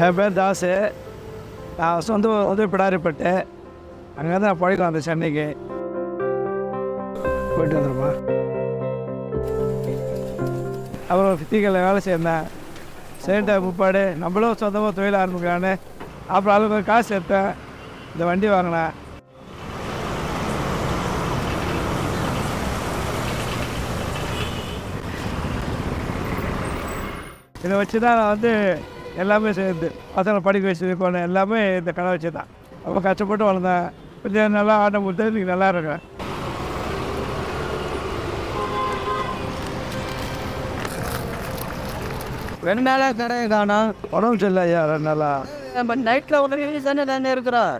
என் பேர் தாஸு நான் சொந்த ஊர் வந்து பிடாரிப்பட்டு அங்கே தான் நான் பழக்கம் அந்த சென்னைக்கு. போயிட்டு வந்துடுமா அப்புறம் ஃபித்திகளில் வேலை செய்தேன் சேர்ந்த முப்பாடு நம்மளும் சொந்தமாக தொழில் ஆரம்பிக்கலான்னு அப்புறம் அதுக்கு காசு எடுத்தேன். இந்த வண்டி வாங்கினேன். இதை வச்சு தான் நான் வந்து எல்லாமே சேர்ந்து பசங்களை படிக்க வச்சு எல்லாமே இந்த கடை வச்சு தான். ரொம்ப கஷ்டப்பட்டு வளர்ந்தேன். கொஞ்சம் நல்லா ஆட்டம் கொடுத்து இன்றைக்கி நல்லா இருக்கேன். ரெண்டு நாளாக கடையை காணோம் உடம்பு சரியில்லை ஐயா ரெண்டு நாளா நம்ம நைட்டில் ஒரு தானே தானே இருக்கிறோம்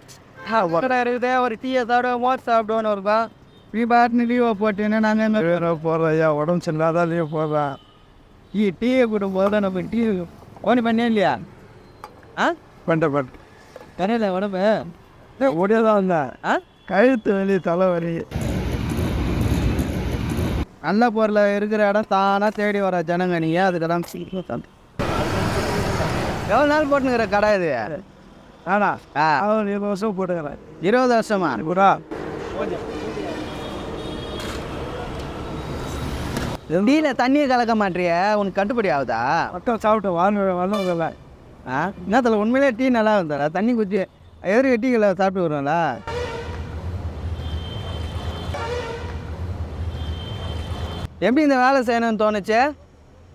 கடை இருக்குதே. ஒரு டீயை சாப்பிட மோட் சாப்பிடுவோன்னு இருக்கோம் நீ பாட்டுன்னு லீவை போட்டேன்னா நாங்கள் வேற போடுறேன் ஐயா. உடம்பு சரியில்லாதான் லீவ் போடுறேன். டீ டீயை கொடுக்கும்போது நம்ம டீ ஓனி பண்ணே இல்லையா ஆ? பண்ண பண்ண கரையில் உடம்பு ஓடியே தான் வந்தேன். ஆ? கழுத்து வலி தலை வலி நல்ல பொருள் இருக்கிற இடம் தானாக தேடி வர ஜனங்க. நீங்கள் அதுக்கு தான் எவ்வளோ நாள் போட்டுங்கிற கடை இது? ஆனா இருபது வருஷம் போட்டுக்கிறேன். இருபது வருஷமா? கூட டீயில் தண்ணியை கலக்க மாட்டிய உனக்கு கட்டுப்படி ஆகுதா? மக்கள் சாப்பிட்டு வாங்க வரல ஆ? என்னத்தில் உண்மையிலே டீ நல்லா இருந்தாரா தண்ணி குச்சி எதிர்க்க டீகளை சாப்பிட்டு வருவாங்களா எப்படி இந்த வேலை செய்யணும்னு தோணுச்சு?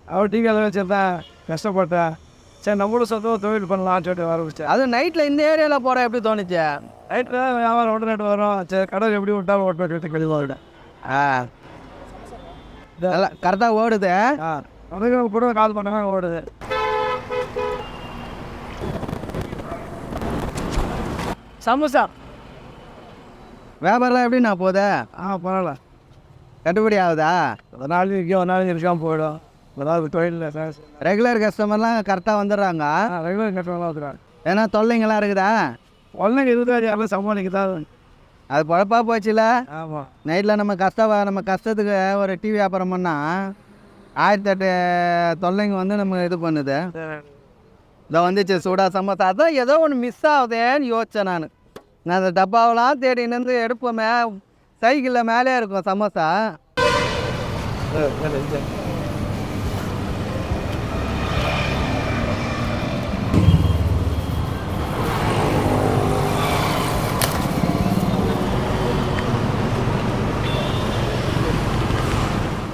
அவன் டீ கடை வச்சிருந்தேன் கஷ்டப்பட்டேன் சரி நம்மளும் சொந்தமாக தொழில் பண்ணலாம்னு சொல்லிட்டு ஆரம்பிச்சேன் அதுவும் நைட்டில் இந்த ஏரியாவில் போகிற எப்படி தோணுச்சு? நைட்டில் வியாபாரம் நைட்டு வரும் சரி கடை எப்படி விட்டாலும் ஓட்டு விட ஆ. கரெக்டாக ஓடுது. அதுக்கு கூட கால் பண்ணாங்க ஓடுது. சமோசா. வியாபாரம்லாம் எப்படி நான் போகுது? ஆ பரவாயில்ல. கட்டுப்படி ஆகுதா? ஒரு நாள் இருக்கோம் ஒரு நாள் இருக்காமல் போயிடும். ஏதாவது தொழிலில் சார். ரெகுலர் கஸ்டமர்லாம் கரெக்டாக வந்துடுறாங்க. ரெகுலர் கட்டணம்லாம் வந்துடுவாங்க ஏன்னா தொல்லைங்களாம் இருக்குதா? குழந்தைங்க இருபது யாரும் சமாளிக்க தான் அது பொழப்பா போச்சுல? ஆமாம் நைட்டில் நம்ம கஷ்ட நம்ம கஷ்டத்துக்கு ஒரு டீ வியாபாரம் பண்ணால் ஆயிரத்தி எட்டு தொல்லைங்க வந்து நம்ம இது பண்ணுது. இதோ வந்துச்சு சூடா சமோசா. அதான் ஏதோ ஒன்று மிஸ் ஆகுதேன்னு யோசித்தேன் நான். நான் அந்த டப்பாவெலாம் தேடி நின்று எடுப்போமே சைக்கிளில் மேலே இருக்கும் சமோசா.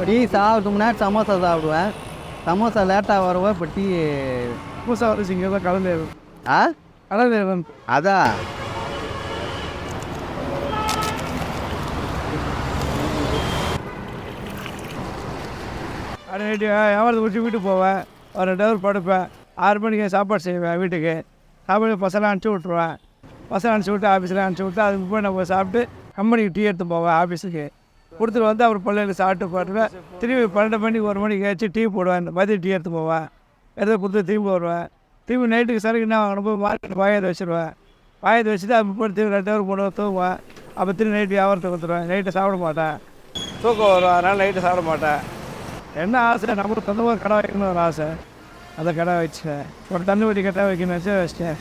டீ சாப்பிட்டு முன்னாடி சமோசா சாப்பிடுவேன். சமோசா லேட்டாக வருவோம் இப்போ டீ பூசா வரைச்சி இங்கே தான் கடல் ஆ? கடல் அதான் நைட்டு வியாபாரத்தை முடிச்சு வீட்டுக்கு போவேன். ஒரு ரெண்டு ஹவர் படுப்பேன். ஆறு மணிக்கு சாப்பாடு செய்வேன் வீட்டுக்கு. சாப்பாடு பசங்க அனுப்பிச்சி விட்ருவேன் பசங்க அனுப்பிச்சி விட்டு ஆஃபீஸில் அனுப்பிச்சி விட்டு அதுக்கு போய் நம்ம சாப்பிட்டு கம்பெனிக்கு டீ எடுத்து போவேன் ஆஃபீஸுக்கு கொடுத்துட்டு வந்து அப்புறம் பிள்ளைகளுக்கு சாப்பிட்டு போட்டுவேன் திரும்பி பன்னெண்டு மணிக்கு ஒரு மணிக்கு ஏச்சு டீ போடுவேன். மதியம் டீ எடுத்து போவேன். எடுத்து கொடுத்து திரும்பி வருவேன். திரும்பி நைட்டுக்கு சரக்கு என்ன வாங்கணும் போய் மார்க்கெட் வாயத்தை வச்சுருவேன். வாயத்தை வச்சுட்டு அப்போ போய் திரும்பி ரெண்டு ஹவர் மூணு தூங்குவேன். அப்போ திரும்பி நைட்டு வியாபாரத்தை கொடுத்துருவேன். நைட்டு சாப்பிட மாட்டேன். தூக்கம் வரும். அதனால் நைட்டு சாப்பிட மாட்டேன். என்ன ஆசை? நம்மளுக்கு சொந்தமாக கடை வைக்கணும்னு ஒரு ஆசை. அந்த கடை வச்சேன் ஒரு தண்ணி ஊற்றி கடை வைக்கணும்னு வச்சு வச்சிட்டேன்.